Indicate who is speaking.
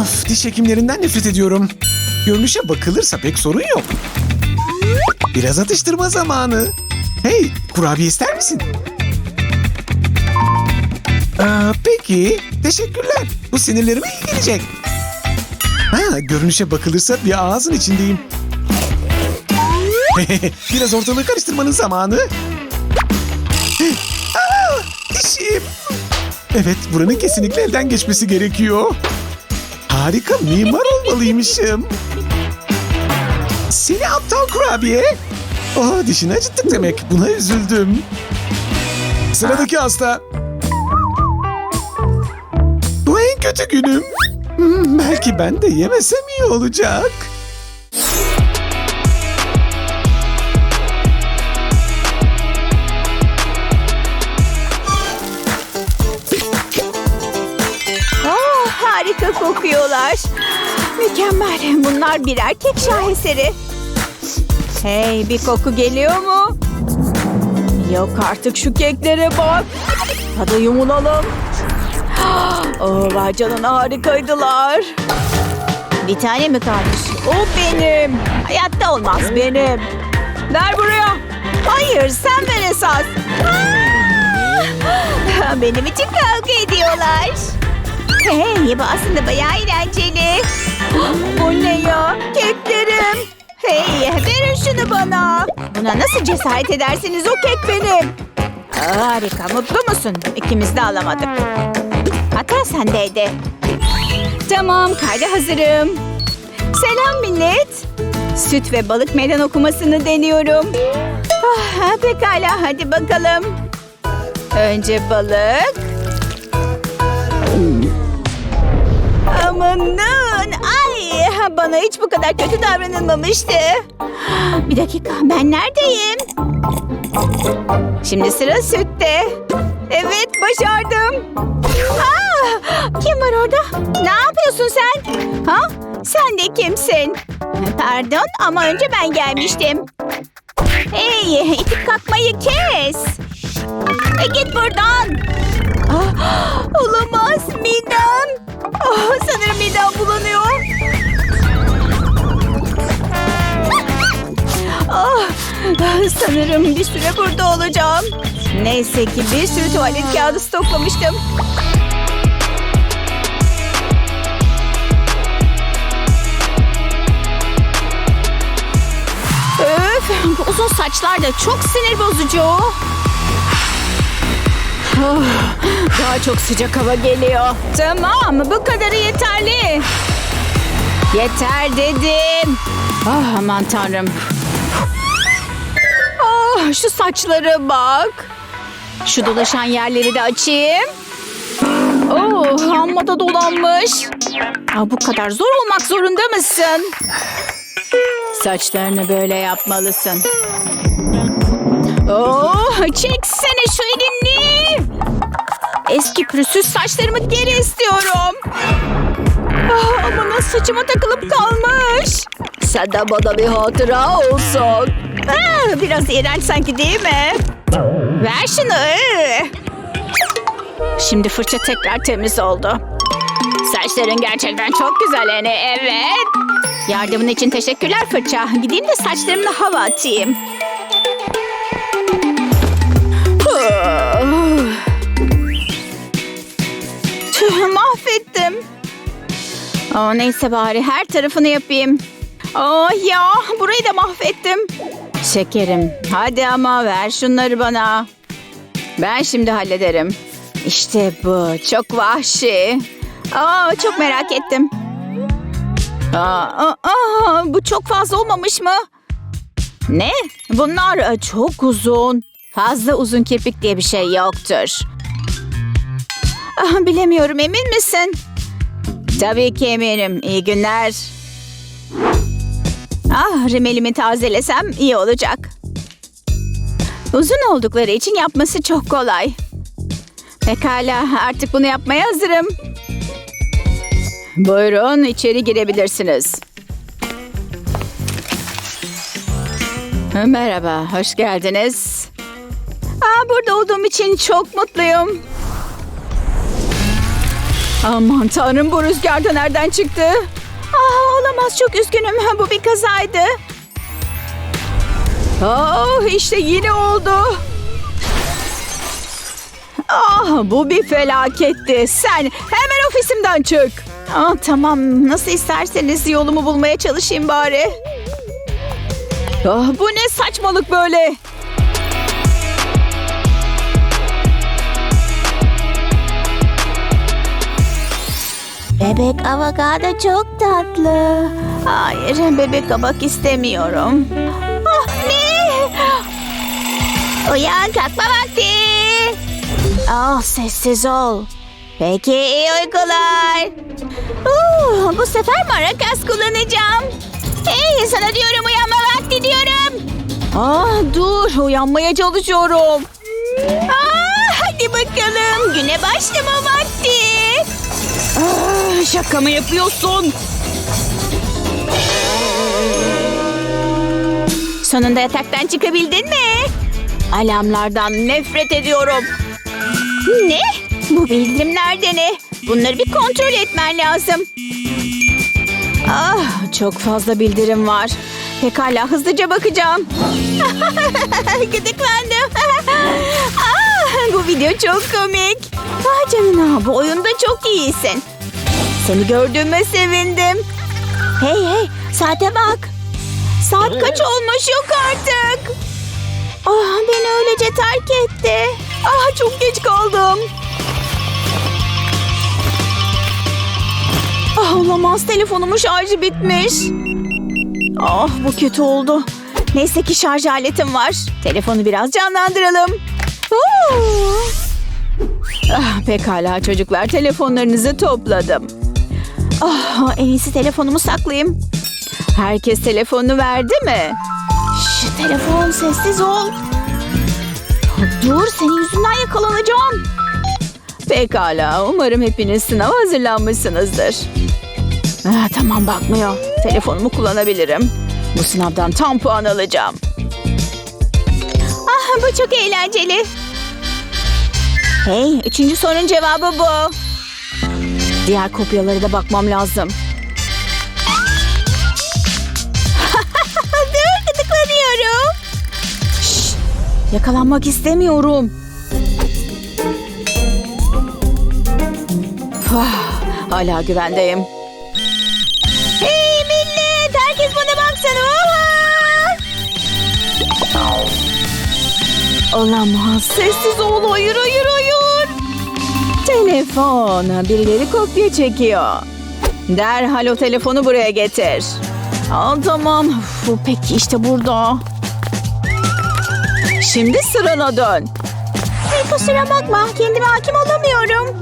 Speaker 1: Of, diş hekimlerinden nefret ediyorum. Görünüşe bakılırsa pek sorun yok. Biraz atıştırma zamanı. Hey, kurabiye ister misin? Aa, peki, teşekkürler. Bu sinirlerime iyi gelecek. Ha, görünüşe bakılırsa bir ağzın içindeyim. Biraz ortalığı karıştırmanın zamanı. Aa, dişim. Evet, buranın kesinlikle elden geçmesi gerekiyor. Harika mimar olmalıymışım. Seni aptal kurabiye. Oh dişini acıttık demek. Buna üzüldüm. Sıradaki hasta. Bu en kötü günüm. Hmm, belki ben de yemesem iyi olacak.
Speaker 2: Harika kokuyorlar. Mükemmel. Bunlar bir erkek şaheseri. Hey bir koku geliyor mu? Yok artık şu keklere bak. Hadi yumulalım. Oh, vay canına harikaydılar. Bir tane mi kalmış? O benim. Hayatta olmaz benim. Ver buraya. Hayır sen ver esas. Aa! Benim için kavga ediyorlar. Hey bu aslında bayağı eğlenceli. Bu ne ya? Keklerim. Hey verin şunu bana. Buna nasıl cesaret edersiniz o kek benim. Harika mutlu musun? İkimiz de alamadık. Hata sendeydi. Tamam kayda hazırım. Selam millet. Süt ve balık meydan okumasını deniyorum. Ah, pekala hadi bakalım. Önce balık. Amanın! Ay! Bana hiç bu kadar kötü davranılmamıştı. Bir dakika, ben neredeyim? Şimdi sıra sütte. Evet, başardım. Aa, kim var orada? Ne yapıyorsun sen? Ha? Sen de kimsin? Pardon ama önce ben gelmiştim. Hey, itip kalkmayı kes. E, git buradan. Ah, olamaz midem. Ah, sanırım midem bulanıyor. Ah, sanırım bir süre burada olacağım. Neyse ki bir sürü tuvalet kağıdı stoklamıştım. Öf, uzun saçlar da çok sinir bozucu. Oh, daha çok sıcak hava geliyor. Tamam bu kadarı yeterli. Yeter dedim. Ah aman tanrım. Ah şu saçlara bak. Şu dolaşan yerleri de açayım. Oh amma da dolanmış. Ah, bu kadar zor olmak zorunda mısın? Saçlarını böyle yapmalısın. Oh, çeksene şu elini. Eski pürüzsüz saçlarımı geri istiyorum. Ah, ama nasıl saçıma takılıp kalmış. Sen de bana bir hatıra olsun. Ah, biraz iğrenç sanki değil mi? Ver şunu. Şimdi fırça tekrar temiz oldu. Saçların gerçekten çok güzel Eni. Evet. Yardımın için teşekkürler fırça. Gideyim de saçlarımla hava atayım. mahvettim. Aa, neyse bari her tarafını yapayım. Oh ya burayı da mahvettim. Şekerim hadi ama ver şunları bana. Ben şimdi hallederim. İşte bu çok vahşi. Aa, çok merak ettim. Aa, aa, aa, bu çok fazla olmamış mı? Ne? Bunlar e, çok uzun. Fazla uzun kirpik diye bir şey yoktur. Ah, bilemiyorum emin misin? Tabii ki eminim. İyi günler. Ah rimelimi tazelesem iyi olacak. Uzun oldukları için yapması çok kolay. Pekala artık bunu yapmaya hazırım. Buyurun içeri girebilirsiniz. Merhaba, hoş geldiniz. Aa, burada olduğum için çok mutluyum. Aman tanrım bu rüzgar da nereden çıktı? Ah olamaz çok üzgünüm. Bu bir kazaydı. Oh işte yine oldu. Ah bu bir felaketti. Sen hemen ofisimden çık. Ah, tamam nasıl isterseniz yolumu bulmaya çalışayım bari. Ah, bu ne saçmalık böyle. Bebek avokado çok tatlı. Hayır, bebek kabak istemiyorum. Ah, ne? Uyan, kalkma vakti. Ah, sessiz ol. Peki, iyi uykular. Uh, bu sefer marakas kullanacağım. Hey, sana diyorum uyanma vakti diyorum. Ah, dur, uyanmaya çalışıyorum. Ah, hadi bakalım, güne başlama vakti. Şaka mı yapıyorsun? Sonunda yataktan çıkabildin mi? Alarmlardan nefret ediyorum. Ne? Bu bildirimler de ne? Bunları bir kontrol etmen lazım. Ah, çok fazla bildirim var. Pekala hızlıca bakacağım. Gıdıklandım. ah, bu video çok komik. Vay canına bu oyunda çok iyisin. Seni gördüğüme sevindim. Hey hey saate bak. Saat kaç olmuş yok artık. Ah beni öylece terk etti. Ah çok geç kaldım. Ah olamaz telefonumun şarjı bitmiş. Ah bu kötü oldu. Neyse ki şarj aletim var. Telefonu biraz canlandıralım. Oo. Ah, pekala çocuklar telefonlarınızı topladım. Ah, en iyisi telefonumu saklayayım. Herkes telefonunu verdi mi? Şş, telefon sessiz ol. Dur senin yüzünden yakalanacağım. Pekala umarım hepiniz sınava hazırlanmışsınızdır. Ah, tamam bakmıyor. Telefonumu kullanabilirim. Bu sınavdan tam puan alacağım. Ah bu çok eğlenceli. Hey, üçüncü sorunun cevabı bu. Diğer kopyalara da bakmam lazım. Dur, gıdıklanıyorum. Şşş, yakalanmak istemiyorum. Ah, hala güvendeyim. Hey millet, herkes bana baksana. Oha! Olamaz. Sessiz ol. Hayır, hayır, hayır. Telefon. Birileri kopya çekiyor. Derhal o telefonu buraya getir. Al tamam. Uf, peki işte burada. Şimdi sırana dön. Hey, kusura bakma. Kendime hakim olamıyorum.